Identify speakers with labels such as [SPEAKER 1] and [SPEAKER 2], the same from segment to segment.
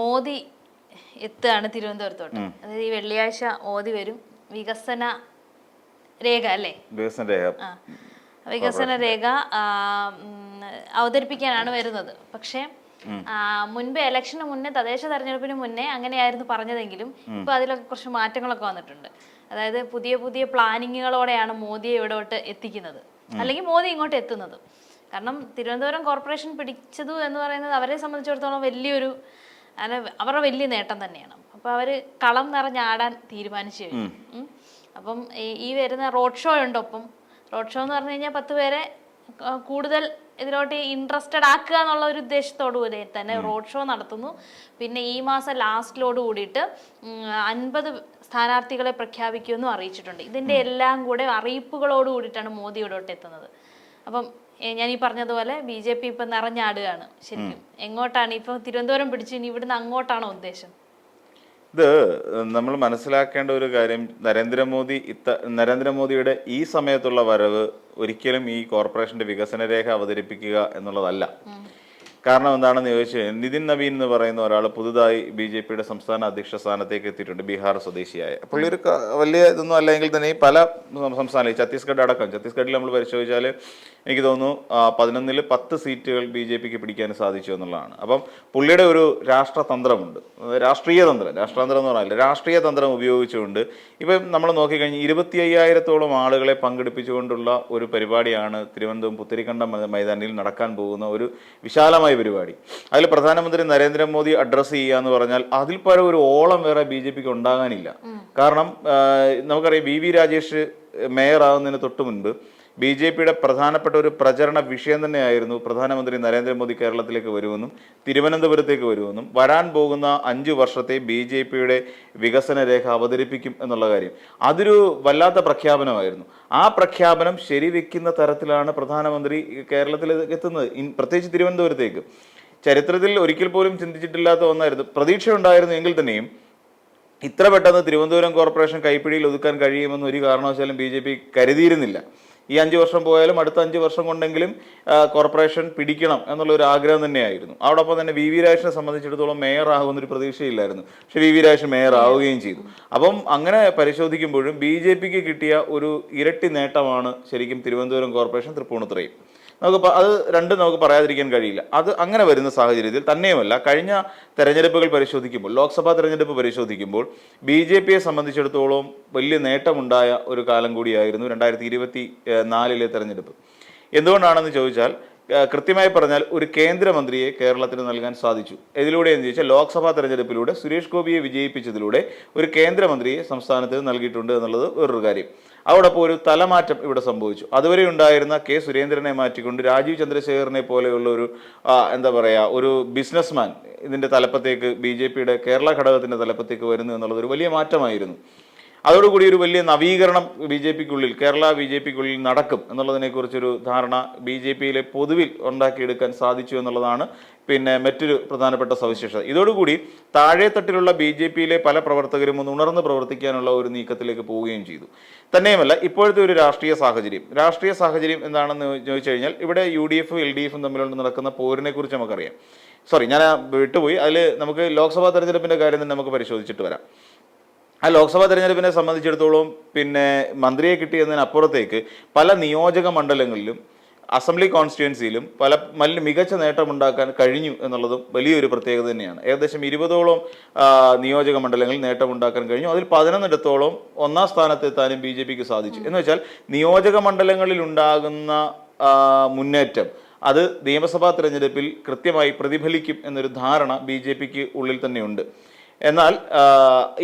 [SPEAKER 1] മോദി എത്തുകയാണ് തിരുവനന്തപുരത്തോട്ട്? അതായത് ഈ വെള്ളിയാഴ്ച മോദി വരും. വികസന രേഖ അല്ലേ?
[SPEAKER 2] വികസന രേഖ.
[SPEAKER 1] വികസന രേഖ അവതരിപ്പിക്കാനാണ് വരുന്നത്. പക്ഷേ മുൻപ് ഇലക്ഷന് മുന്നേ തദ്ദേശ തെരഞ്ഞെടുപ്പിന് മുന്നേ അങ്ങനെയായിരുന്നു പറഞ്ഞതെങ്കിലും ഇപ്പൊ അതിലൊക്കെ കുറച്ച് മാറ്റങ്ങളൊക്കെ വന്നിട്ടുണ്ട്. അതായത് പുതിയ പുതിയ പ്ലാനിങ്ങുകളോടെയാണ് മോദിയെ ഇവിടോട്ട് എത്തിക്കുന്നത്. അല്ലെങ്കിൽ മോദി ഇങ്ങോട്ട് എത്തുന്നത്. കാരണം തിരുവനന്തപുരം കോർപ്പറേഷൻ പിടിച്ചതു എന്ന് പറയുന്നത് അവരെ സംബന്ധിച്ചിടത്തോളം വലിയൊരു അല്ല അവരുടെ വലിയ നേട്ടം തന്നെയാണ്. അപ്പൊ അവർ കളം നിറഞ്ഞാടാൻ തീരുമാനിച്ചു കഴിഞ്ഞു. അപ്പം ഈ- വരുന്ന റോഡ് ഷോ ഉണ്ട് ഒപ്പം. റോഡ് ഷോ എന്ന് പറഞ്ഞു കഴിഞ്ഞാൽ പത്ത് പേരെ കൂടുതൽ ഇതിലോട്ട് ഇൻട്രസ്റ്റഡ് ആക്കുക എന്നുള്ള ഒരു ഉദ്ദേശത്തോടു കൂടി തന്നെ റോഡ് ഷോ നടത്തുന്നു. പിന്നെ ഈ മാസം ലാസ്റ്റിലോട് കൂടിയിട്ട് അൻപത് സ്ഥാനാർത്ഥികളെ പ്രഖ്യാപിക്കുമെന്നും അറിയിച്ചിട്ടുണ്ട്. ഇതിന്റെ എല്ലാം കൂടെ അറിയിപ്പുകളോട് കൂടിയിട്ടാണ് മോദി ഇവിടോട്ട് എത്തുന്നത്. അപ്പം ഞാൻ ഈ പറഞ്ഞതുപോലെ ബി ജെ പി ഇപ്പം നിറഞ്ഞാടുകയാണ് ശരിക്കും. എങ്ങോട്ടാണ്? ഇപ്പം തിരുവനന്തപുരം പിടിച്ച് ഇനി ഇവിടുന്ന് അങ്ങോട്ടാണോ ഉദ്ദേശം?
[SPEAKER 2] ഇത് നമ്മൾ മനസ്സിലാക്കേണ്ട ഒരു കാര്യം നരേന്ദ്രമോദി ഇത്ത നരേന്ദ്രമോദിയുടെ ഈ സമയത്തുള്ള വരവ് ഒരിക്കലും ഈ കോർപ്പറേഷന്റെ വികസന രേഖ അവതരിപ്പിക്കുക എന്നുള്ളതല്ല. കാരണം എന്താണെന്ന് ചോദിച്ചു നിതിൻ നവീൻ എന്ന് പറയുന്ന ഒരാൾ പുതുതായി ബി ജെ പിയുടെ സംസ്ഥാന അധ്യക്ഷ സ്ഥാനത്തേക്ക് എത്തിയിട്ടുണ്ട് ബീഹാർ സ്വദേശിയായ. പുള്ളി ഒരു വലിയ ഇതൊന്നും അല്ലെങ്കിൽ തന്നെ ഈ പല സംസ്ഥാന ഛത്തീസ്ഗഡ് അടക്കം ഛത്തീസ്ഗഡിൽ നമ്മൾ പരിശോധിച്ചാൽ എനിക്ക് തോന്നുന്നു പതിനൊന്നിൽ പത്ത് സീറ്റുകൾ ബി ജെ പിക്ക് പിടിക്കാൻ സാധിച്ചു എന്നുള്ളതാണ്. അപ്പം പുള്ളിയുടെ ഒരു രാഷ്ട്രതന്ത്രമുണ്ട്. രാഷ്ട്രീയ തന്ത്രം രാഷ്ട്രതന്ത്രം എന്ന് പറഞ്ഞാൽ രാഷ്ട്രീയ തന്ത്രം ഉപയോഗിച്ചുകൊണ്ട് ഇപ്പം നമ്മൾ നോക്കിക്കഴിഞ്ഞാൽ ഇരുപത്തി അയ്യായിരത്തോളം ആളുകളെ പങ്കെടുപ്പിച്ചുകൊണ്ടുള്ള ഒരു പരിപാടിയാണ് തിരുവനന്തപുരം പുത്തരിക്കണ്ടം മൈതാനിയിൽ നടക്കാൻ പോകുന്ന ഒരു വിശാലമായ പരിപാടി. അതിൽ പ്രധാനമന്ത്രി നരേന്ദ്രമോദി അഡ്രസ്സ് ചെയ്യുക എന്ന് പറഞ്ഞാൽ അതിൽ പരം ഒരു ഓളം വേറെ ബി ജെ പിക്ക് ഉണ്ടാകാനില്ല. കാരണം നമുക്കറിയാം വി വി രാജേഷ് മേയർ ആകുന്നതിന് തൊട്ട് മുൻപ് ബി ജെ പിയുടെ പ്രധാനപ്പെട്ട ഒരു പ്രചരണ വിഷയം തന്നെയായിരുന്നു പ്രധാനമന്ത്രി നരേന്ദ്രമോദി കേരളത്തിലേക്ക് വരുമെന്നും തിരുവനന്തപുരത്തേക്ക് വരുമെന്നും വരാൻ പോകുന്ന അഞ്ചു വർഷത്തെ ബി ജെ പിയുടെ വികസന രേഖ അവതരിപ്പിക്കും എന്നുള്ള കാര്യം. അതൊരു വല്ലാത്ത പ്രഖ്യാപനമായിരുന്നു. ആ പ്രഖ്യാപനം ശരിവെക്കുന്ന തരത്തിലാണ് പ്രധാനമന്ത്രി കേരളത്തിലേക്ക് എത്തുന്നത്. പ്രത്യേകിച്ച് തിരുവനന്തപുരത്തേക്ക്. ചരിത്രത്തിൽ ഒരിക്കൽ പോലും ചിന്തിച്ചിട്ടില്ലാത്ത ഒന്നായിരുന്നു. പ്രതീക്ഷ ഉണ്ടായിരുന്നു എങ്കിൽ തന്നെയും ഇത്ര പെട്ടെന്ന് തിരുവനന്തപുരം കോർപ്പറേഷൻ കൈപ്പിടിയിൽ ഒതുക്കാൻ കഴിയുമെന്ന് ഒരു കാരണവശാലും ബി കരുതിയിരുന്നില്ല. ഈ അഞ്ച് വർഷം പോയാലും അടുത്ത അഞ്ച് വർഷം കൊണ്ടെങ്കിലും കോർപ്പറേഷൻ പിടിക്കണം എന്നുള്ള ഒരു ആഗ്രഹം തന്നെയായിരുന്നു. അതോടൊപ്പം തന്നെ വി വി രാജനെ സംബന്ധിച്ചിടത്തോളം മേയർ ആകുമെന്നൊരു പ്രതീക്ഷയില്ലായിരുന്നു. പക്ഷെ വി വി രാജൻ മേയർ ആവുകയും ചെയ്തു. അപ്പം അങ്ങനെ പരിശോധിക്കുമ്പോഴും ബി ജെ പിക്ക് കിട്ടിയ ഒരു ഇരട്ടി നേട്ടമാണ് ശരിക്കും തിരുവനന്തപുരം കോർപ്പറേഷൻ തൃപ്പൂണിത്തുറയും. നമുക്ക് അത് രണ്ടും നമുക്ക് പറയാതിരിക്കാൻ കഴിയില്ല. അത് അങ്ങനെ വരുന്ന സാഹചര്യത്തിൽ തന്നെയുമല്ല കഴിഞ്ഞ തെരഞ്ഞെടുപ്പുകൾ പരിശോധിക്കുമ്പോൾ ലോക്സഭാ തെരഞ്ഞെടുപ്പ് പരിശോധിക്കുമ്പോൾ ബി ജെ പിയെ സംബന്ധിച്ചിടത്തോളം വലിയ നേട്ടമുണ്ടായ ഒരു കാലം കൂടിയായിരുന്നു രണ്ടായിരത്തി ഇരുപത്തി നാലിലെ തെരഞ്ഞെടുപ്പ്. എന്തുകൊണ്ടാണെന്ന് ചോദിച്ചാൽ കൃത്യമായി പറഞ്ഞാൽ ഒരു കേന്ദ്രമന്ത്രിയെ കേരളത്തിന് നൽകാൻ സാധിച്ചു. ഇതിലൂടെ എന്ന് ചോദിച്ചാൽ ലോക്സഭാ തെരഞ്ഞെടുപ്പിലൂടെ സുരേഷ് ഗോപിയെ വിജയിപ്പിച്ചതിലൂടെ ഒരു കേന്ദ്രമന്ത്രിയെ സംസ്ഥാനത്തിന് നൽകിയിട്ടുണ്ട് എന്നുള്ളത് വേറൊരു കാര്യം. അതോടൊപ്പം ഒരു തലമാറ്റം ഇവിടെ സംഭവിച്ചു. അതുവരെ ഉണ്ടായിരുന്ന കെ സുരേന്ദ്രനെ മാറ്റിക്കൊണ്ട് രാജീവ് ചന്ദ്രശേഖരനെ പോലെയുള്ള ഒരു എന്താ പറയുക ഒരു ബിസിനസ്മാൻ ഇതിന്റെ തലപ്പത്തേക്ക് ബി ജെ പിയുടെ കേരള ഘടകത്തിന്റെ തലപ്പത്തേക്ക് വരുന്നു എന്നുള്ളത് ഒരു വലിയ മാറ്റമായിരുന്നു. അതോടുകൂടി ഒരു വലിയ നവീകരണം ബി ജെ പിക്കുള്ളിൽ കേരള ബി ജെ പിക്കുള്ളിൽ നടക്കും എന്നുള്ളതിനെ കുറിച്ചൊരു ധാരണ ബി ജെ പിയിലെ പൊതുവിൽ ഉണ്ടാക്കിയെടുക്കാൻ സാധിച്ചു എന്നുള്ളതാണ് പിന്നെ മറ്റൊരു പ്രധാനപ്പെട്ട സവിശേഷത. ഇതോടുകൂടി താഴെത്തട്ടിലുള്ള ബി ജെ പിയിലെ പല പ്രവർത്തകരും ഒന്ന് ഉണർന്ന് പ്രവർത്തിക്കാനുള്ള ഒരു നീക്കത്തിലേക്ക് പോവുകയും ചെയ്തു. തന്നെയുമല്ല ഇപ്പോഴത്തെ ഒരു രാഷ്ട്രീയ സാഹചര്യം. രാഷ്ട്രീയ സാഹചര്യം എന്താണെന്ന് ചോദിച്ചു കഴിഞ്ഞാൽ ഇവിടെ യു ഡി എഫും എൽ ഡി എഫും തമ്മിലുള്ള നടക്കുന്ന പോരിനെ കുറിച്ച് നമുക്കറിയാം. സോറി ഞാൻ വിട്ടുപോയി. അതിൽ നമുക്ക് ലോക്സഭാ തെരഞ്ഞെടുപ്പിന്റെ കാര്യം തന്നെ നമുക്ക് പരിശോധിച്ചിട്ട് വരാം. ആ ലോക്സഭാ തെരഞ്ഞെടുപ്പിനെ സംബന്ധിച്ചിടത്തോളം പിന്നെ മന്ത്രിയെ കിട്ടിയതിനപ്പുറത്തേക്ക് പല നിയോജക മണ്ഡലങ്ങളിലും അസംബ്ലി കോൺസ്റ്റിറ്റ്യുവൻസിയിലും പല മല്ല മികച്ച നേട്ടമുണ്ടാക്കാൻ കഴിഞ്ഞു എന്നുള്ളതും വലിയൊരു പ്രത്യേകത തന്നെയാണ്. ഏകദേശം ഇരുപതോളം നിയോജക മണ്ഡലങ്ങളിൽ നേട്ടമുണ്ടാക്കാൻ കഴിഞ്ഞു. അതിൽ പതിനൊന്നിടത്തോളം ഒന്നാം സ്ഥാനത്തെത്താനും ബി ജെ പിക്ക് സാധിച്ചു. എന്ന് വെച്ചാൽ നിയോജക മണ്ഡലങ്ങളിൽ ഉണ്ടാകുന്ന മുന്നേറ്റം അത് നിയമസഭാ തെരഞ്ഞെടുപ്പിൽ കൃത്യമായി പ്രതിഫലിക്കും എന്നൊരു ധാരണ ബി ജെ പിക്ക് ഉള്ളിൽ തന്നെയുണ്ട്. എന്നാൽ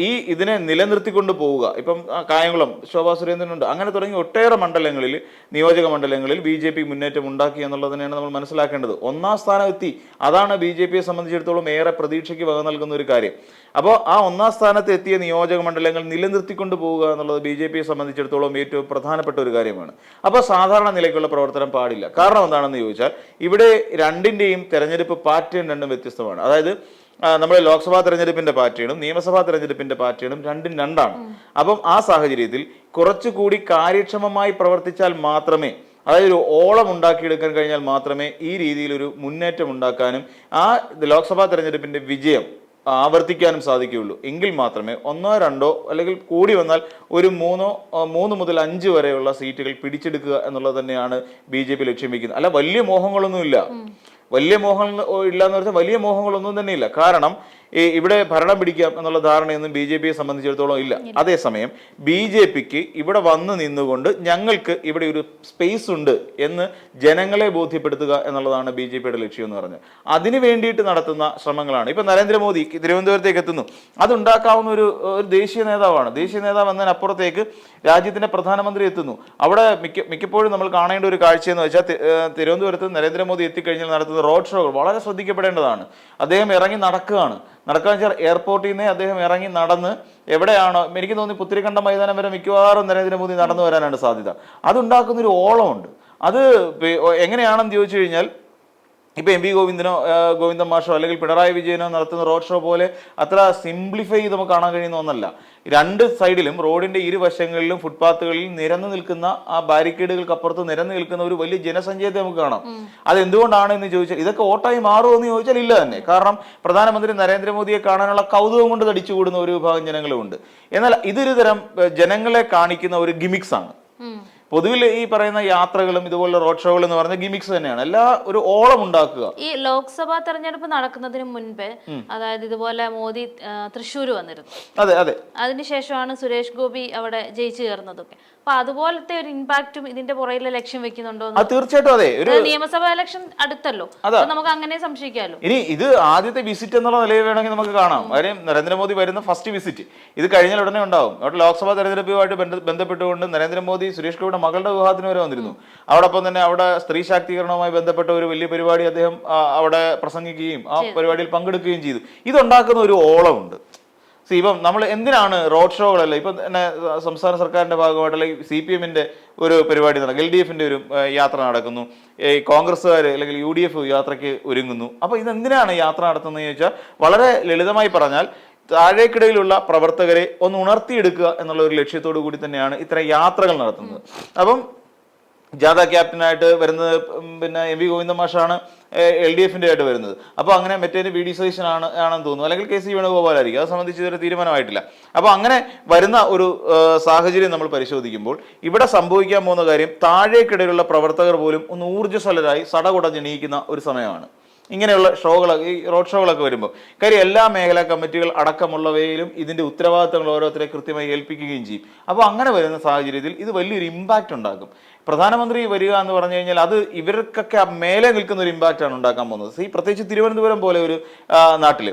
[SPEAKER 2] ഈ ഇതിനെ നിലനിർത്തിക്കൊണ്ട് പോവുക. ഇപ്പം കായംകുളം ശോഭാ സുരേന്ദ്രനുണ്ട്. അങ്ങനെ തുടങ്ങി ഒട്ടേറെ മണ്ഡലങ്ങളിൽ നിയോജക മണ്ഡലങ്ങളിൽ ബി ജെ പി മുന്നേറ്റം ഉണ്ടാക്കി എന്നുള്ളതിനെയാണ് നമ്മൾ മനസ്സിലാക്കേണ്ടത്. ഒന്നാം സ്ഥാനം എത്തി. അതാണ് ബി ജെ പിയെ സംബന്ധിച്ചിടത്തോളം ഏറെ പ്രതീക്ഷയ്ക്ക് വക നൽകുന്ന ഒരു കാര്യം. അപ്പോൾ ആ ഒന്നാം സ്ഥാനത്ത് എത്തിയ നിയോജക മണ്ഡലങ്ങൾ നിലനിർത്തിക്കൊണ്ട് പോവുക എന്നുള്ളത് ബി ജെ പിയെ സംബന്ധിച്ചിടത്തോളം ഏറ്റവും പ്രധാനപ്പെട്ട ഒരു കാര്യമാണ്. അപ്പോൾ സാധാരണ നിലയ്ക്കുള്ള പ്രവർത്തനം പാടില്ല. കാരണം എന്താണെന്ന് ചോദിച്ചാൽ ഇവിടെ രണ്ടിന്റെയും തെരഞ്ഞെടുപ്പ് പാറ്റേൺ രണ്ടും വ്യത്യസ്തമാണ്. അതായത് നമ്മുടെ ലോക്സഭാ തെരഞ്ഞെടുപ്പിന്റെ പാറ്റേണും നിയമസഭാ തെരഞ്ഞെടുപ്പിന്റെ പാറ്റേണും രണ്ടും രണ്ടാണ്. അപ്പം ആ സാഹചര്യത്തിൽ കുറച്ചുകൂടി കാര്യക്ഷമമായി പ്രവർത്തിച്ചാൽ മാത്രമേ അതായത് ഒരു ഓളം ഉണ്ടാക്കിയെടുക്കാൻ കഴിഞ്ഞാൽ മാത്രമേ ഈ രീതിയിൽ ഒരു മുന്നേറ്റം ഉണ്ടാക്കാനും ആ ലോക്സഭാ തെരഞ്ഞെടുപ്പിന്റെ വിജയം ആവർത്തിക്കാനും സാധിക്കുകയുള്ളൂ. എങ്കിൽ മാത്രമേ ഒന്നോ രണ്ടോ അല്ലെങ്കിൽ കൂടി വന്നാൽ ഒരു മൂന്നോ മൂന്ന് മുതൽ അഞ്ച് വരെയുള്ള സീറ്റുകൾ പിടിച്ചെടുക്കുക എന്നുള്ളത് തന്നെയാണ് ബി ജെ പി ലക്ഷ്യം വെക്കുന്നത്. അല്ല വലിയ മോഹങ്ങളൊന്നുമില്ല. വലിയ മോഹങ്ങൾ ഇല്ല എന്ന് പറഞ്ഞാൽ വലിയ മോഹങ്ങളൊന്നും തന്നെ ഇല്ല. കാരണം ഈ ഇവിടെ ഭരണം പിടിക്കാം എന്നുള്ള ധാരണയൊന്നും ബി ജെ പിയെ സംബന്ധിച്ചിടത്തോളം ഇല്ല. അതേസമയം ബി ജെ പിക്ക് ഇവിടെ വന്ന് നിന്നുകൊണ്ട് ഞങ്ങൾക്ക് ഇവിടെ ഒരു സ്പേസ് ഉണ്ട് എന്ന് ജനങ്ങളെ ബോധ്യപ്പെടുത്തുക എന്നുള്ളതാണ് ബി ജെ പിയുടെ ലക്ഷ്യം എന്ന് പറഞ്ഞത് അതിനു വേണ്ടിയിട്ട് നടത്തുന്ന ശ്രമങ്ങളാണ്. ഇപ്പൊ നരേന്ദ്രമോദി തിരുവനന്തപുരത്തേക്ക് എത്തുന്നു. അതുണ്ടാക്കാവുന്ന ഒരു ഒരു ദേശീയ നേതാവാണ്. ദേശീയ നേതാവ് എന്നതിനപ്പുറത്തേക്ക് രാജ്യത്തിന്റെ പ്രധാനമന്ത്രി എത്തുന്നു. അവിടെ മിക്ക മിക്കപ്പോഴും നമ്മൾ കാണേണ്ട ഒരു കാഴ്ച എന്ന് വെച്ചാൽ തിരുവനന്തപുരത്ത് നരേന്ദ്രമോദി എത്തിക്കഴിഞ്ഞാൽ നടത്തുന്ന റോഡ് ഷോകൾ വളരെ ശ്രദ്ധിക്കപ്പെടേണ്ടതാണ്. അദ്ദേഹം ഇറങ്ങി നടക്കുകയാണ്. നടക്കുക വെച്ചാൽ എയർപോർട്ടിൽ നിന്ന് അദ്ദേഹം ഇറങ്ങി നടന്ന് എവിടെയാണോ എനിക്ക് തോന്നി പുത്തിരിക്കണ്ട മൈതാനം വരെ മിക്കവാറും നരേന്ദ്രമോദി നടന്നു വരാനാണ് സാധ്യത. അതുണ്ടാക്കുന്നൊരു ഓളമുണ്ട്. അത് എങ്ങനെയാണെന്ന് ചോദിച്ചു കഴിഞ്ഞാൽ ഇപ്പൊ എം വി ഗോവിന്ദനോ ഗോവിന്ദൻ മാഷോ അല്ലെങ്കിൽ പിണറായി വിജയനോ നടത്തുന്ന റോഡ് ഷോ പോലെ അത്ര സിംപ്ലിഫൈ ചെയ്ത് നമുക്ക് കാണാൻ കഴിയുന്ന ഒന്നല്ല. രണ്ട് സൈഡിലും റോഡിന്റെ ഇരുവശങ്ങളിലും ഫുട്പാത്തുകളിൽ നിരന്നു നിൽക്കുന്ന ആ ബാരിക്കേഡുകൾക്കപ്പുറത്ത് നിരന്നു നിൽക്കുന്ന ഒരു വലിയ ജനസഞ്ചയത്തെ നമുക്ക് കാണാം. അത് എന്തുകൊണ്ടാണ് എന്ന് ചോദിച്ചാൽ ഇതൊക്കെ ഓട്ടായി മാറുമോ എന്ന് ചോദിച്ചാൽ ഇല്ല തന്നെ. കാരണം പ്രധാനമന്ത്രി നരേന്ദ്രമോദിയെ കാണാനുള്ള കൗതുകം കൊണ്ട് തടിച്ചുകൂടുന്ന ഒരു വിഭാഗം ജനങ്ങളുമുണ്ട്. എന്നാൽ ഇതൊരു തരം ജനങ്ങളെ കാണിക്കുന്ന ഒരു ഗിമിക്സ് ആണ്. പൊതുവിൽ ഈ പറയുന്ന യാത്രകളും ഇതുപോലെ റോഡ് ഷോകളും എന്ന് പറഞ്ഞ ഗിമിക്സ് തന്നെയാണ്. എല്ലാ ഒരു ഓളം ഉണ്ടാക്കുക.
[SPEAKER 1] ഈ ലോക്സഭാ തെരഞ്ഞെടുപ്പ് നടക്കുന്നതിന് മുൻപ് അതായത് ഇതുപോലെ മോദി തൃശ്ശൂർ വന്നിരുന്നു.
[SPEAKER 2] അതെ അതെ.
[SPEAKER 1] അതിനുശേഷമാണ് സുരേഷ് ഗോപി അവിടെ ജയിച്ചു കയറുന്നതൊക്കെ. അപ്പൊ അതുപോലത്തെ ഒരു ഇമ്പാക്റ്റും ഇതിന്റെ പുറകിലെ ലക്ഷ്യം വെക്കുന്നുണ്ടോ
[SPEAKER 2] തീർച്ചയായിട്ടും അതെ. ഒരു
[SPEAKER 1] നിയമസഭാ ഇലക്ഷൻ അടുത്തല്ലോ. നമുക്ക് അങ്ങനെ സംശയിക്കാമല്ലോ
[SPEAKER 2] ഇനി ഇത് ആദ്യത്തെ വിസിറ്റ് എന്നുള്ള നിലയിൽ വേണമെങ്കിൽ നമുക്ക് കാണാം. കാര്യം നരേന്ദ്രമോദി വരുന്ന ഫസ്റ്റ് വിസിറ്റ് ഇത് കഴിഞ്ഞാൽ ഉടനെ ഉണ്ടാവും. അവിടെ ലോക്സഭാ തെരഞ്ഞെടുപ്പുമായിട്ട് ബന്ധ- ബന്ധപ്പെട്ടുകൊണ്ട് നരേന്ദ്രമോദി സുരേഷ് ഗോപിയുടെ മകളുടെ വിവാഹത്തിന് വരെ വന്നിരുന്നു. അവിടൊപ്പം തന്നെ അവിടെ സ്ത്രീ ശാക്തീകരണവുമായി ബന്ധപ്പെട്ട ഒരു വലിയ പരിപാടി അദ്ദേഹം അവിടെ പ്രസംഗിക്കുകയും ആ പരിപാടിയിൽ പങ്കെടുക്കുകയും ചെയ്തു. ഇതുണ്ടാക്കുന്ന ഒരു ഓളമുണ്ട്. ഇപ്പം നമ്മൾ എന്തിനാണ് റോഡ് ഷോകളല്ലേ ഇപ്പം തന്നെ സംസ്ഥാന സർക്കാരിന്റെ ഭാഗമായിട്ട് അല്ലെങ്കിൽ സി പി എമ്മിന്റെ ഒരു പരിപാടി നടക്കും എൽ ഡി എഫിന്റെ ഒരു യാത്ര നടക്കുന്നു. ഈ കോൺഗ്രസ്സുകാർ അല്ലെങ്കിൽ യു ഡി എഫ് യാത്രയ്ക്ക് ഒരുങ്ങുന്നു. അപ്പോൾ ഇതെന്തിനാണ് യാത്ര നടത്തുന്നത് ചോദിച്ചാൽ വളരെ ലളിതമായി പറഞ്ഞാൽ താഴേക്കിടയിലുള്ള പ്രവർത്തകരെ ഒന്ന് ഉണർത്തിയെടുക്കുക എന്നുള്ള ഒരു ലക്ഷ്യത്തോടു കൂടി തന്നെയാണ് ഇത്തരം യാത്രകൾ നടത്തുന്നത്. അപ്പം ജാഥ ക്യാപ്റ്റനായിട്ട് വരുന്നത് പിന്നെ എം വി ഗോവിന്ദ മാഷാണ് എൽ ഡി എഫിന്റെ ആയിട്ട് വരുന്നത്. അപ്പോൾ അങ്ങനെ മറ്റേ വി ഡി സതീശൻ ആണ് ആണെന്ന് തോന്നുന്നു. അല്ലെങ്കിൽ കെ സി വേണുഗോപാലായിരിക്കും. അത് സംബന്ധിച്ച് ഇതുവരെ തീരുമാനമായിട്ടില്ല. അപ്പോൾ അങ്ങനെ വരുന്ന ഒരു സാഹചര്യം നമ്മൾ പരിശോധിക്കുമ്പോൾ ഇവിടെ സംഭവിക്കാൻ പോകുന്ന കാര്യം താഴേക്കിടയിലുള്ള പ്രവർത്തകർ പോലും ഒന്ന് ഊർജസ്വലരായി സടകുടഞ്ഞെണീക്കുന്ന ഒരു സമയമാണ്. ഇങ്ങനെയുള്ള ഷോകൾ ഈ റോഡ് ഷോകളൊക്കെ വരുമ്പോൾ കാര്യം എല്ലാ മേഖലാ കമ്മിറ്റികൾ അടക്കമുള്ളവയിലും ഇതിന്റെ ഉത്തരവാദിത്തങ്ങൾ ഓരോരുത്തരെ കൃത്യമായി ഏൽപ്പിക്കുകയും ചെയ്യും. അപ്പോൾ അങ്ങനെ വരുന്ന സാഹചര്യത്തിൽ ഇത് വലിയൊരു ഇമ്പാക്റ്റ് ഉണ്ടാക്കും. പ്രധാനമന്ത്രി വരിക എന്ന് പറഞ്ഞു കഴിഞ്ഞാൽ അത് ഇവർക്കൊക്കെ മേലെ നിൽക്കുന്ന ഒരു ഇമ്പാക്റ്റ് ആണ് ഉണ്ടാക്കാൻ പോകുന്നത്. ഈ പ്രത്യേകിച്ച് തിരുവനന്തപുരം പോലെ ഒരു നാട്ടിൽ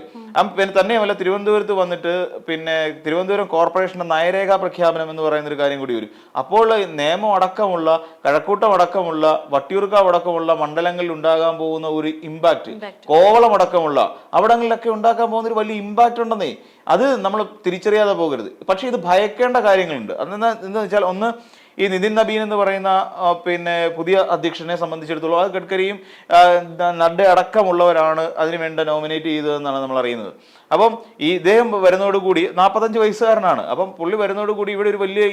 [SPEAKER 2] പിന്നെ തന്നെയുമല്ല തിരുവനന്തപുരത്ത് വന്നിട്ട് പിന്നെ തിരുവനന്തപുരം കോർപ്പറേഷന്റെ നയരേഖാ പ്രഖ്യാപനം എന്ന് പറയുന്ന ഒരു കാര്യം കൂടി വരും. അപ്പോൾ നിയമം അടക്കമുള്ള കഴക്കൂട്ടം അടക്കമുള്ള വട്ടിയൂർക്കാവ് അടക്കമുള്ള മണ്ഡലങ്ങളിൽ ഉണ്ടാകാൻ പോകുന്ന ഒരു ഇമ്പാക്റ്റ്
[SPEAKER 1] Impact.
[SPEAKER 2] കോവളമടക്കമുള്ള അവിടങ്ങളിലൊക്കെ ഉണ്ടാക്കാൻ പോകുന്ന ഒരു വലിയ ഇമ്പാക്റ്റ് ഉണ്ടെന്നേ അത് നമ്മൾ തിരിച്ചറിയാതെ പോകരുത്. പക്ഷെ ഇത് ഭയക്കേണ്ട കാര്യങ്ങളുണ്ട്. അതെന്താ എന്താ വെച്ചാൽ ഒന്ന് ഈ നിതിൻ നബീൻ എന്ന് പറയുന്ന പിന്നെ പുതിയ അധ്യക്ഷനെ സംബന്ധിച്ചിടത്തോളം അത് ഗഡ്കരിയും നഡ്ഡ അടക്കമുള്ളവരാണ് അതിനുവേണ്ട നോമിനേറ്റ് ചെയ്തതെന്നാണ് നമ്മൾ അറിയുന്നത്. അപ്പം ഈ ഇദ്ദേഹം വരുന്നതോടുകൂടി നാൽപ്പത്തഞ്ച് വയസ്സുകാരനാണ്. അപ്പം പുള്ളി വരുന്നതോടുകൂടി ഇവിടെ ഒരു വലിയ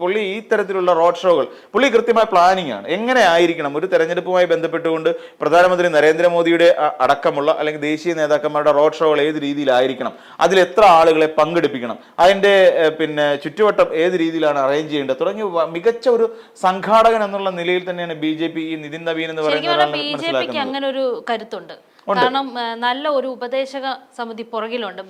[SPEAKER 2] പുള്ളി ഈ തരത്തിലുള്ള റോഡ് ഷോകൾ പുള്ളി കൃത്യമായ പ്ലാനിങ് ആണ്. എങ്ങനെ ആയിരിക്കണം? ഒരു തെരഞ്ഞെടുപ്പുമായി ബന്ധപ്പെട്ടുകൊണ്ട് പ്രധാനമന്ത്രി നരേന്ദ്രമോദിയുടെ അടക്കമുള്ള അല്ലെങ്കിൽ ദേശീയ നേതാക്കന്മാരുടെ റോഡ് ഷോകൾ ഏത് രീതിയിലായിരിക്കണം? അതിൽ എത്ര ആളുകളെ പങ്കെടുപ്പിക്കണം? അതിന്റെ പിന്നെ ചുറ്റുവട്ടം ഏത് രീതിയിലാണ് അറേഞ്ച് ചെയ്യേണ്ടത്? തുടങ്ങി മികച്ച ഒരു സംഘാടകൻ എന്നുള്ള നിലയിൽ തന്നെയാണ് ബി ജെ പി ഈ നിതിൻ നവീൻ എന്ന്
[SPEAKER 1] പറയുന്നത്
[SPEAKER 2] പറയുന്ന
[SPEAKER 1] ബി ജെ പിക്ക് അങ്ങനെ ഒരു കരുത്തുണ്ട്. കാരണം നല്ല ഒരു ഉപദേശക സമിതി പുറകിലുണ്ട്.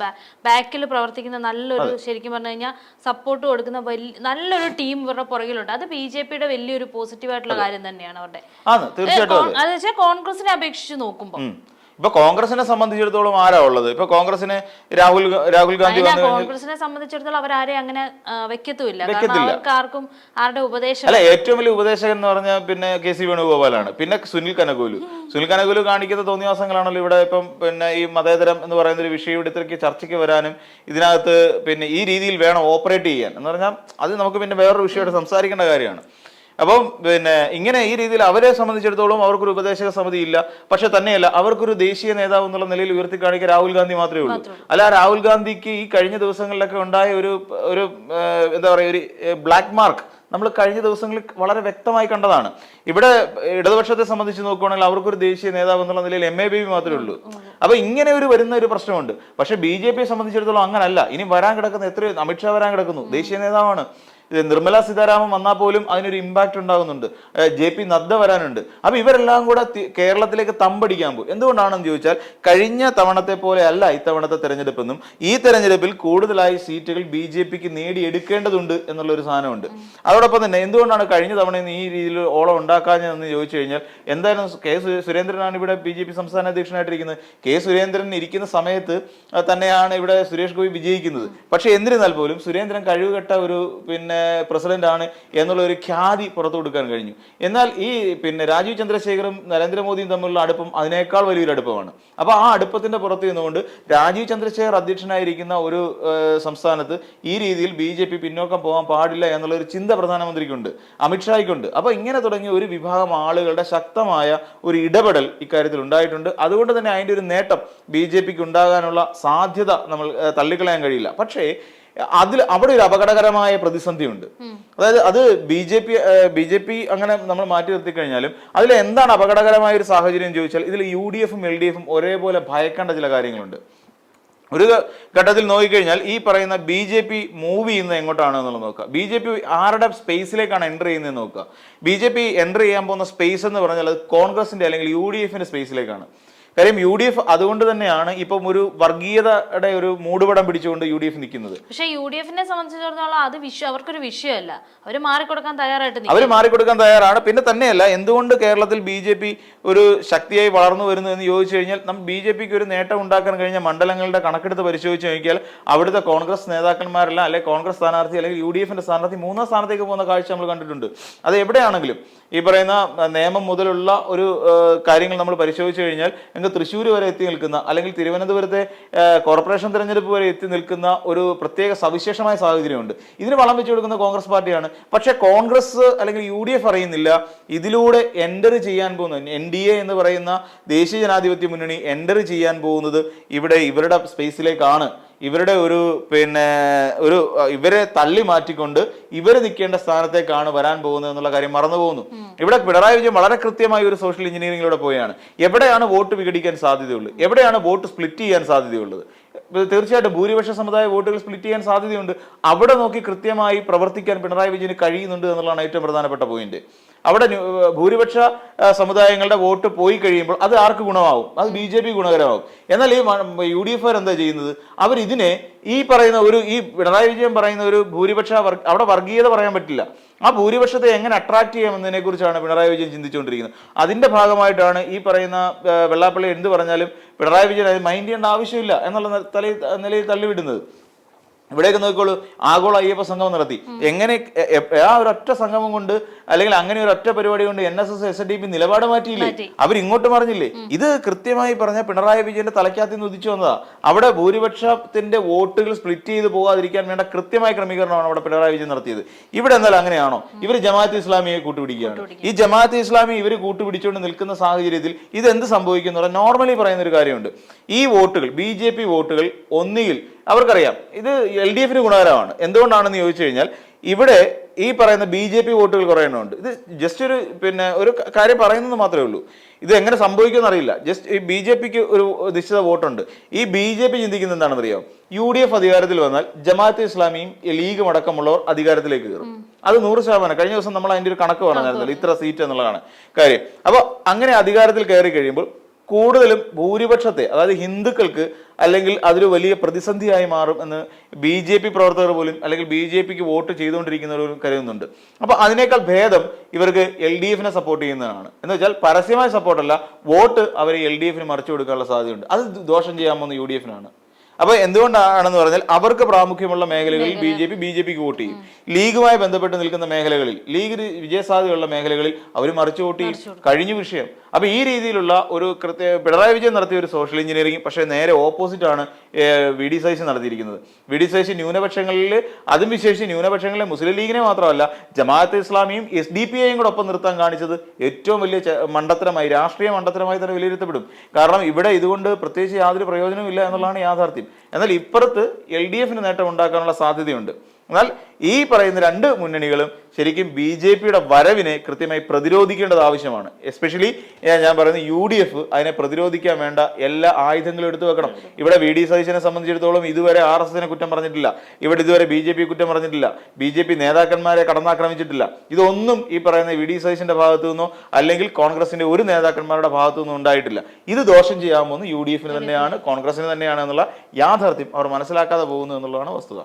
[SPEAKER 1] ബാക്കിൽ പ്രവർത്തിക്കുന്ന നല്ലൊരു ശരിക്കും പറഞ്ഞു കഴിഞ്ഞാൽ സപ്പോർട്ട് കൊടുക്കുന്ന വലിയ നല്ലൊരു ടീം ഇവരുടെ പുറകിലുണ്ട്. അത് ബി ജെ പിയുടെ വലിയൊരു പോസിറ്റീവ് ആയിട്ടുള്ള കാര്യം തന്നെയാണ് അവരുടെ.
[SPEAKER 2] അതെ.
[SPEAKER 1] വെച്ചാൽ കോൺഗ്രസിനെ അപേക്ഷിച്ച് നോക്കുമ്പോൾ.
[SPEAKER 2] ഇപ്പൊ കോൺഗ്രസിനെ സംബന്ധിച്ചിടത്തോളം ആരാ ഉള്ളത്? ഇപ്പൊ കോൺഗ്രസിന് രാഹുൽ രാഹുൽ ഗാന്ധി വന്നു
[SPEAKER 1] കോൺഗ്രസിനെ സംബന്ധിച്ചിടത്തോളം അവരാരെയും അങ്ങനെ വെക്കത്തുമില്ല. അവർക്ക് ആർക്കും ആരുടെ ഉപദേശം
[SPEAKER 2] അല്ല ഏറ്റവും വലിയ ഉപദേശകൻ എന്ന് പറഞ്ഞാൽ പിന്നെ കെ സി വേണുഗോപാലാണ്. പിന്നെ സുനിൽ കനകോലു. സുനിൽ കനകോലു കാണിക്കുന്ന തോന്നിവാസങ്ങളാണല്ലോ ഇവിടെ ഇപ്പം പിന്നെ ഈ മതേതരം എന്ന് പറയുന്ന ഒരു വിഷയം ഇവിടെ ഇത്രയ്ക്ക് ചർച്ചയ്ക്ക് വരാനും ഇതിനകത്ത് പിന്നെ ഈ രീതിയിൽ വേണം ഓപ്പറേറ്റ് ചെയ്യാൻ. എന്ന് പറഞ്ഞാൽ അത് നമുക്ക് പിന്നെ വേറൊരു വിഷയമായിട്ട് സംസാരിക്കേണ്ട കാര്യമാണ്. അപ്പം പിന്നെ ഇങ്ങനെ ഈ രീതിയിൽ അവരെ സംബന്ധിച്ചിടത്തോളം അവർക്കൊരു ഉപദേശക സമിതി ഇല്ല. പക്ഷെ തന്നെയല്ല അവർക്കൊരു ദേശീയ നേതാവ് എന്നുള്ള നിലയിൽ ഉയർത്തി കാണിക്കുക രാഹുൽ ഗാന്ധി മാത്രമേ ഉള്ളൂ. അല്ല രാഹുൽ ഗാന്ധിക്ക് ഈ കഴിഞ്ഞ ദിവസങ്ങളിലൊക്കെ ഉണ്ടായ ഒരു ഒരു എന്താ പറയുക ഒരു ബ്ലാക്ക് മാർക്ക് നമ്മൾ കഴിഞ്ഞ ദിവസങ്ങളിൽ വളരെ വ്യക്തമായി കണ്ടതാണ്. ഇവിടെ ഇടതുപക്ഷത്തെ സംബന്ധിച്ച് നോക്കുകയാണെങ്കിൽ അവർക്കൊരു ദേശീയ നേതാവ് എന്നുള്ള നിലയിൽ എം എ ബി മാത്രമേ ഉള്ളൂ. അപ്പൊ ഇങ്ങനെ ഒരു വരുന്ന ഒരു പ്രശ്നമുണ്ട്. പക്ഷെ ബി ജെ പിയെ സംബന്ധിച്ചിടത്തോളം അങ്ങനല്ല. ഇനി വരാൻ കിടക്കുന്ന എത്രയോ അമിത്ഷാ വരാൻ കിടക്കുന്നു. ദേശീയ നേതാവാണ്. നിർമ്മല സീതാരാമൻ വന്നാൽ പോലും അതിനൊരു ഇമ്പാക്ട് ഉണ്ടാകുന്നുണ്ട്. ജെ പി നദ്ദ വരാനുണ്ട്. അപ്പൊ ഇവരെല്ലാം കൂടെ കേരളത്തിലേക്ക് തമ്പടിക്കാൻ പോകും. എന്തുകൊണ്ടാണെന്ന് ചോദിച്ചാൽ കഴിഞ്ഞ തവണത്തെ പോലെ അല്ല ഇത്തവണത്തെ തെരഞ്ഞെടുപ്പെന്നും ഈ തെരഞ്ഞെടുപ്പിൽ കൂടുതലായി സീറ്റുകൾ ബി ജെ പിക്ക് നേടിയെടുക്കേണ്ടതുണ്ട് എന്നുള്ള ഒരു സാധനമുണ്ട്. അതോടൊപ്പം തന്നെ എന്തുകൊണ്ടാണ് കഴിഞ്ഞ തവണ ഈ രീതിയിൽ ഓളം ഉണ്ടാക്കാഞ്ഞതെന്ന് ചോദിച്ചു കഴിഞ്ഞാൽ എന്തായാലും കെ സുരേന്ദ്രനാണ് ഇവിടെ ബി ജെ പി സംസ്ഥാന അധ്യക്ഷനായിട്ടിരിക്കുന്നത്. കെ സുരേന്ദ്രൻ ഇരിക്കുന്ന സമയത്ത് തന്നെയാണ് ഇവിടെ സുരേഷ് ഗോപി വിജയിക്കുന്നത്. പക്ഷേ എന്നിരുന്നാൽ പോലും സുരേന്ദ്രൻ കഴിവുകെട്ട ഒരു പിന്നെ പ്രസിഡന്റ് ആണ് എന്നുള്ള ഒരു ഖ്യാതി പുറത്തു കൊടുക്കാൻ കഴിഞ്ഞു. എന്നാൽ ഈ പിന്നെ രാജീവ് ചന്ദ്രശേഖറും നരേന്ദ്രമോദിയും തമ്മിലുള്ള അടുപ്പം അതിനേക്കാൾ വലിയൊരു അടുപ്പമാണ്. അപ്പൊ ആ അടുപ്പത്തിന്റെ പുറത്ത് നിന്നുകൊണ്ട് രാജീവ് ചന്ദ്രശേഖർ അധ്യക്ഷനായിരിക്കുന്ന ഒരു സംസ്ഥാനത്ത് ഈ രീതിയിൽ ബി ജെ പി പിന്നോക്കം പോകാൻ പാടില്ല എന്നുള്ള ഒരു ചിന്ത പ്രധാനമന്ത്രിക്കുണ്ട് അമിത്ഷായ്ക്കുണ്ട്. അപ്പൊ ഇങ്ങനെ തുടങ്ങിയ ഒരു വിഭാഗം ആളുകളുടെ ശക്തമായ ഒരു ഇടപെടൽ ഇക്കാര്യത്തിൽ ഉണ്ടായിട്ടുണ്ട്. അതുകൊണ്ട് തന്നെ അതിന്റെ ഒരു നേട്ടം ബി ജെ പിക്ക് ഉണ്ടാകാനുള്ള സാധ്യത നമ്മൾ തള്ളിക്കളയാൻ കഴിയില്ല. പക്ഷേ അതിൽ അവിടെ ഒരു അപകടകരമായ പ്രതിസന്ധിയുണ്ട്. അതായത് അത് B J P B J P അങ്ങനെ നമ്മൾ മാറ്റി നിർത്തി കഴിഞ്ഞാലും അതിൽ എന്താണ് അപകടകരമായ ഒരു സാഹചര്യം ചോദിച്ചാൽ ഇതിൽ യു ഡി എഫും എൽ ഡി എഫും ഒരേപോലെ ഭയക്കേണ്ട ചില കാര്യങ്ങളുണ്ട്. ഒരു ഘട്ടത്തിൽ നോക്കിക്കഴിഞ്ഞാൽ ഈ പറയുന്ന ബി ജെ പി മൂവ് ചെയ്യുന്നത് എങ്ങോട്ടാണ് എന്നുള്ളത് നോക്കുക. ബി ജെ പി ആരുടെ സ്പേസിലേക്കാണ് എന്റർ ചെയ്യുന്നത് നോക്കുക. ബി ജെ പി എന്റർ ചെയ്യാൻ പോകുന്ന സ്പേസ് എന്ന് പറഞ്ഞാൽ അത് കോൺഗ്രസിന്റെ അല്ലെങ്കിൽ യു ഡി എഫിന്റെ സ്പേസിലേക്കാണ് കാര്യം യു ഡി എഫ് അതുകൊണ്ട് തന്നെയാണ് ഇപ്പം ഒരു വർഗീയതയുടെ ഒരു മൂടുപടം പിടിച്ചുകൊണ്ട് യു ഡി എഫ് നിൽക്കുന്നത്.
[SPEAKER 1] പക്ഷേ യു ഡി എഫിനെ സംബന്ധിച്ചിടത്തോളം അത് വിഷയം അവർക്കൊരു വിഷയമല്ല. അവർ മാറിക്കൊടുക്കാൻ തയ്യാറായിട്ട്
[SPEAKER 2] അവർ മാറിക്കൊടുക്കാൻ തയ്യാറാണ്. പിന്നെ തന്നെയല്ല എന്തുകൊണ്ട് കേരളത്തിൽ ബി ജെ പി ഒരു ശക്തിയായി വളർന്നു വരുന്നു എന്ന് ചോദിച്ചു കഴിഞ്ഞാൽ നമ്മൾ ബി ജെ പിക്ക് ഒരു നേട്ടം ഉണ്ടാക്കാൻ കഴിഞ്ഞ മണ്ഡലങ്ങളുടെ കണക്കെടുത്ത് പരിശോധിച്ച് നോക്കിയാൽ അവിടുത്തെ കോൺഗ്രസ് നേതാക്കന്മാരെല്ലാം അല്ലെങ്കിൽ കോൺഗ്രസ് സ്ഥാനാർത്ഥി അല്ലെങ്കിൽ യു ഡി എഫിന്റെ സ്ഥാനാർത്ഥി മൂന്നാം സ്ഥാനത്തേക്ക് പോകുന്ന കാഴ്ച നമ്മൾ കണ്ടിട്ടുണ്ട്. അത് എവിടെയാണെങ്കിലും ഈ പറയുന്ന നിയമം മുതലുള്ള ഒരു കാര്യങ്ങൾ നമ്മൾ പരിശോധിച്ചു കഴിഞ്ഞാൽ അങ്ങ് തൃശ്ശൂർ വരെ എത്തി നിൽക്കുന്ന അല്ലെങ്കിൽ തിരുവനന്തപുരത്തെ കോർപ്പറേഷൻ തെരഞ്ഞെടുപ്പ് വരെ എത്തി നിൽക്കുന്ന ഒരു പ്രത്യേക സവിശേഷമായ സാഹചര്യമുണ്ട്. ഇതിന് വളം വെച്ചു കൊടുക്കുന്ന കോൺഗ്രസ് പാർട്ടിയാണ്. പക്ഷേ കോൺഗ്രസ് അല്ലെങ്കിൽ യു ഡി എഫ് അറിയുന്നില്ല. ഇതിലൂടെ എന്റർ ചെയ്യാൻ പോകുന്ന എൻ ഡി എ എന്ന് പറയുന്ന ദേശീയ ജനാധിപത്യ മുന്നണി എന്റർ ചെയ്യാൻ പോകുന്നത് ഇവിടെ ഇവരുടെ സ്പേസിലേക്കാണ് ഇവരുടെ ഒരു പിന്നെ ഒരു ഇവരെ തള്ളി മാറ്റിക്കൊണ്ട് ഇവർ നിൽക്കേണ്ട സ്ഥാനത്തേക്കാണ് വരാൻ പോകുന്നത് എന്നുള്ള കാര്യം മറന്നു പോകുന്നു. ഇവിടെ പിണറായി വിജയൻ വളരെ കൃത്യമായി ഒരു സോഷ്യൽ എഞ്ചിനീയറിംഗിലൂടെ പോയാണ് എവിടെയാണ് വോട്ട് വിഘടിക്കാൻ സാധ്യതയുള്ളത്? എവിടെയാണ് വോട്ട് സ്പ്ലിറ്റ് ചെയ്യാൻ സാധ്യതയുള്ളത്? തീർച്ചയായിട്ടും ഭൂരിപക്ഷ സമുദായ വോട്ടുകൾ സ്പ്ലിറ്റ് ചെയ്യാൻ സാധ്യതയുണ്ട്. അവിടെ നോക്കി കൃത്യമായി പ്രവർത്തിക്കാൻ പിണറായി വിജയന് കഴിയുന്നുണ്ട് എന്നുള്ളതാണ് ഏറ്റവും പ്രധാനപ്പെട്ട പോയിന്റ് അവിടെ ഭൂരിപക്ഷ സമുദായങ്ങളുടെ വോട്ട് പോയി കഴിയുമ്പോൾ അത് ആർക്ക് ഗുണമാവും? അത് ബി ജെ പി ഗുണകരമാവും. എന്നാൽ ഈ യു ഡി എഫ് എന്താ ചെയ്യുന്നത്? അവർ ഇതിനെ ഈ പറയുന്ന ഒരു ഈ പിണറായി വിജയൻ പറയുന്ന ഒരു ഭൂരിപക്ഷ അവിടെ വർഗീയത പറയാൻ പറ്റില്ല. ആ ഭൂരിപക്ഷത്തെ എങ്ങനെ അട്രാക്ട് ചെയ്യാമെന്നതിനെ കുറിച്ചാണ് പിണറായി വിജയൻ ചിന്തിച്ചുകൊണ്ടിരിക്കുന്നത്. അതിന്റെ ഭാഗമായിട്ടാണ് ഈ പറയുന്ന വെള്ളാപ്പള്ളി എന്ത് പറഞ്ഞാലും പിണറായി വിജയൻ അത് മൈൻഡ് ചെയ്യേണ്ട ആവശ്യമില്ല എന്നുള്ള നിലയിൽ തള്ളിവിടുന്നത്. ഇവിടേക്ക് നോക്കിക്കോളൂ ആഗോള അയ്യപ്പ സംഗമം നടത്തി. എങ്ങനെ ആ ഒരൊറ്റ സംഗമം കൊണ്ട് അല്ലെങ്കിൽ അങ്ങനെ ഒരു ഒറ്റ പരിപാടി കൊണ്ട് N S S S D P നിലപാട് മാറ്റിയില്ലേ?
[SPEAKER 1] അവരിങ്ങോട്ട്
[SPEAKER 2] അവർ ഇങ്ങോട്ട് പറഞ്ഞില്ലേ ഇത് കൃത്യമായി പറഞ്ഞ പിണറായി വിജയന്റെ തലയ്ക്കകത്ത് നിന്ന് ഉദിച്ചു വന്നതാ. അവിടെ ഭൂരിപക്ഷത്തിന്റെ വോട്ടുകൾ സ്പ്ലിറ്റ് ചെയ്ത് പോകാതിരിക്കാൻ വേണ്ട കൃത്യമായ ക്രമീകരണമാണ് അവിടെ പിണറായി വിജയൻ നടത്തിയത്. ഇവിടെ എന്നാൽ അങ്ങനെയാണോ? ഇവർ ജമാഅത്ത് ഇസ്ലാമിയെ കൂട്ടുപിടിക്കുകയാണ്. ഈ ജമാഅത്ത് ഇസ്ലാമി ഇവർ കൂട്ടുപിടിച്ചുകൊണ്ട് നിൽക്കുന്ന സാഹചര്യത്തിൽ ഇത് എന്ത് സംഭവിക്കുന്നു നോർമലി പറയുന്ന ഒരു കാര്യമുണ്ട്. ഈ വോട്ടുകൾ ബി ജെ പി വോട്ടുകൾ ഒന്നുകിൽ അവർക്കറിയാം. ഇത് എൽ ഡി എഫിന് ഗുണകരമാണ്. എന്തുകൊണ്ടാണെന്ന് ചോദിച്ചു കഴിഞ്ഞാൽ ഇവിടെ ഈ പറയുന്ന ബി ജെ പി വോട്ടുകൾ കുറേ എണ്ണമുണ്ട് ഇത് ജസ്റ്റ് ഒരു പിന്നെ ഒരു കാര്യം പറയുന്നത് മാത്രമേ ഉള്ളൂ. ഇത് എങ്ങനെ സംഭവിക്കുമെന്ന് അറിയില്ല. ജസ്റ്റ് ഈ ബി ജെ പിക്ക് ഒരു നിശ്ചിത വോട്ടുണ്ട്. ഈ ബി ജെ പി ചിന്തിക്കുന്നത് അറിയാം യു ഡി എഫ് അധികാരത്തിൽ വന്നാൽ ജമാഅത്ത് ഇസ്ലാമിയും ലീഗും അടക്കമുള്ളവർ അധികാരത്തിലേക്ക് കയറും. അത് നൂറ് ശതമാനം. കഴിഞ്ഞ ദിവസം നമ്മൾ അതിന്റെ ഒരു കണക്ക് പറഞ്ഞായിരുന്നല്ലോ. ഇത്ര സീറ്റ് എന്നുള്ളതാണ് കാര്യം. അപ്പോൾ അങ്ങനെ അധികാരത്തിൽ കയറി കഴിയുമ്പോൾ കൂടുതലും ഭൂരിപക്ഷത്തെ അതായത് ഹിന്ദുക്കൾക്ക് അല്ലെങ്കിൽ അതൊരു വലിയ പ്രതിസന്ധിയായി മാറും എന്ന് ബി ജെ പി പ്രവർത്തകർ പോലും അല്ലെങ്കിൽ ബി ജെ പിക്ക് വോട്ട് ചെയ്തുകൊണ്ടിരിക്കുന്നവരും കരുതുന്നുണ്ട്. അപ്പൊ അതിനേക്കാൾ ഭേദം ഇവർക്ക് എൽ ഡി എഫിനെ സപ്പോർട്ട് ചെയ്യുന്നതാണ്. എന്ന് വെച്ചാൽ പരസ്യമായ സപ്പോർട്ടല്ല വോട്ട് അവർ എൽ ഡി എഫിന് മറിച്ചു കൊടുക്കാനുള്ള സാധ്യതയുണ്ട്. അത് ദോഷം ചെയ്യാമെന്ന് യു ഡി എഫിനാണ്. അപ്പൊ എന്തുകൊണ്ടാണെന്ന് പറഞ്ഞാൽ അവർക്ക് പ്രാമുഖ്യമുള്ള മേഖലകളിൽ B J P B J പിക്ക് വോട്ട് ചെയ്യും. ലീഗുമായി ബന്ധപ്പെട്ട് നിൽക്കുന്ന മേഖലകളിൽ ലീഗിന് വിജയസാധ്യതയുള്ള മേഖലകളിൽ അവർ മറിച്ചു വോട്ട് ചെയ്യും. കഴിഞ്ഞ വിഷയം. അപ്പൊ ഈ രീതിയിലുള്ള ഒരു കൃത്യ പിണറായി വിജയൻ നടത്തിയ ഒരു സോഷ്യൽ എഞ്ചിനീയറിംഗ് പക്ഷേ നേരെ ഓപ്പോസിറ്റ് ആണ് വി ഡി സൈസ് നടത്തിയിരിക്കുന്നത്. വി ഡി സൈസ് ന്യൂനപക്ഷങ്ങളിൽ അതും വിശേഷിച്ച് ന്യൂനപക്ഷങ്ങളിലെ മുസ്ലിം ലീഗിനെ മാത്രമല്ല ജമാഅത്ത് ഇസ്ലാമിയും എസ് ഡി പി ഐയും കൂടെ ഒപ്പം നിർത്താൻ കാണിച്ചത് ഏറ്റവും വലിയ മണ്ഡത്തരമായി മണ്ടത്തരമായി രാഷ്ട്രീയ മണ്ടത്തരമായി തന്നെ വിലയിരുത്തപ്പെടും. കാരണം ഇവിടെ ഇതുകൊണ്ട് പ്രത്യേകിച്ച് യാതൊരു പ്രയോജനവും ഇല്ല എന്നുള്ളതാണ് യാഥാർത്ഥ്യം. എന്നാൽ ഇപ്പുറത്ത് എൽ ഡി എഫിന് നേട്ടം ഉണ്ടാക്കാനുള്ള സാധ്യതയുണ്ട്. എന്നാൽ ഈ പറയുന്ന രണ്ട് മുന്നണികളും ശരിക്കും ബി ജെ പിയുടെ വരവിനെ കൃത്യമായി പ്രതിരോധിക്കേണ്ടത് ആവശ്യമാണ്. എസ്പെഷ്യലി ഞാൻ പറയുന്ന യു ഡി എഫ് അതിനെ പ്രതിരോധിക്കാൻ വേണ്ട എല്ലാ ആയുധങ്ങളും എടുത്തു വെക്കണം. ഇവിടെ വി ഡി സതീശനെ സംബന്ധിച്ചിടത്തോളം ഇതുവരെ ആർ എസ് എസിനെ കുറ്റം പറഞ്ഞിട്ടില്ല. ഇവിടെ ഇതുവരെ ബി ജെ പി കുറ്റം പറഞ്ഞിട്ടില്ല. ബി ജെ പി നേതാക്കന്മാരെ കടന്നാക്രമിച്ചിട്ടില്ല. ഇതൊന്നും ഈ പറയുന്ന വി ഡി സതീശന്റെ ഭാഗത്തു നിന്നോ അല്ലെങ്കിൽ കോൺഗ്രസിന്റെ ഒരു നേതാക്കന്മാരുടെ ഭാഗത്തു നിന്നോ ഉണ്ടായിട്ടില്ല. ഇത് ദോഷം ചെയ്യാമെന്ന് യു ഡി എഫിന് തന്നെയാണ് കോൺഗ്രസിന് തന്നെയാണ് എന്നുള്ള യാഥാർത്ഥ്യം അവർ മനസ്സിലാക്കാതെ പോകുന്നു എന്നുള്ളതാണ് വസ്തുത.